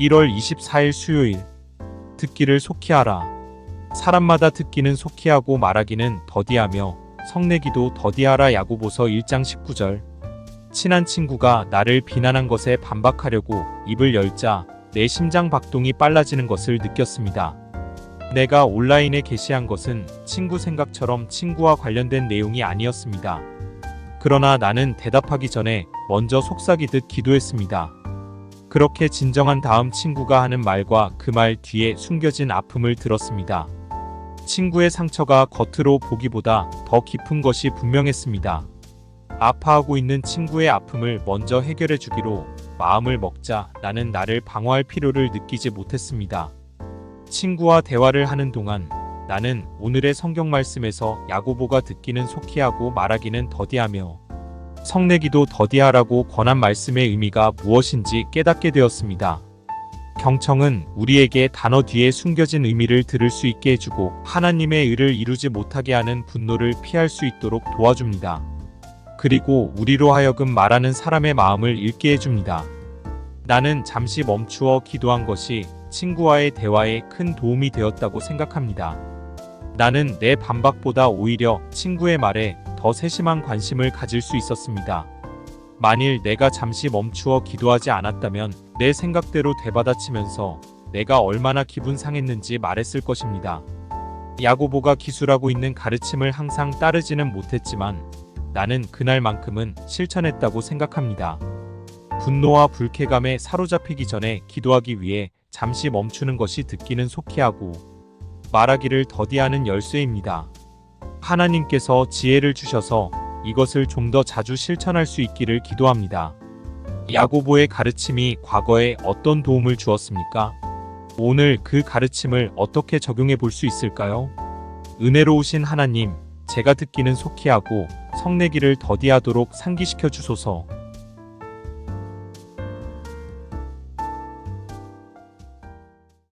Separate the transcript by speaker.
Speaker 1: 1월 24일 수요일 듣기를 속히하라. 사람마다 듣기는 속히하고 말하기는 더디하며 성내기도 더디하라 야고보서 1장 19절. 친한 친구가 나를 비난한 것에 반박하려고 입을 열자 내 심장 박동이 빨라지는 것을 느꼈습니다. 내가 온라인에 게시한 것은 친구 생각처럼 친구와 관련된 내용이 아니었습니다. 그러나 나는 대답하기 전에 먼저 속삭이듯 기도했습니다. 그렇게 진정한 다음 친구가 하는 말과 그 말 뒤에 숨겨진 아픔을 들었습니다. 친구의 상처가 겉으로 보기보다 더 깊은 것이 분명했습니다. 아파하고 있는 친구의 아픔을 먼저 해결해 주기로 마음을 먹자 나는 나를 방어할 필요를 느끼지 못했습니다. 친구와 대화를 하는 동안 나는 오늘의 성경 말씀에서 야고보가 듣기는 속히 하고 말하기는 더디하며 성내기도 더디하라고 권한 말씀의 의미가 무엇인지 깨닫게 되었습니다. 경청은 우리에게 단어 뒤에 숨겨진 의미를 들을 수 있게 해주고 하나님의 의를 이루지 못하게 하는 분노를 피할 수 있도록 도와줍니다. 그리고 우리로 하여금 말하는 사람의 마음을 읽게 해줍니다. 나는 잠시 멈추어 기도한 것이 친구와의 대화에 큰 도움이 되었다고 생각합니다. 나는 내 반박보다 오히려 친구의 말에 더 세심한 관심을 가질 수 있었습니다. 만일 내가 잠시 멈추어 기도하지 않았다면 내 생각대로 되받아치면서 내가 얼마나 기분 상했는지 말했을 것입니다. 야고보가 기술하고 있는 가르침을 항상 따르지는 못했지만 나는 그날만큼은 실천했다고 생각합니다. 분노와 불쾌감에 사로잡히기 전에 기도하기 위해 잠시 멈추는 것이 듣기는 속히 하고 말하기를 더디하는 열쇠입니다. 하나님께서 지혜를 주셔서 이것을 좀 더 자주 실천할 수 있기를 기도합니다. 야고보의 가르침이 과거에 어떤 도움을 주었습니까? 오늘 그 가르침을 어떻게 적용해 볼 수 있을까요? 은혜로우신 하나님, 제가 듣기는 속히 하고 성내기를 더디하도록 상기시켜 주소서.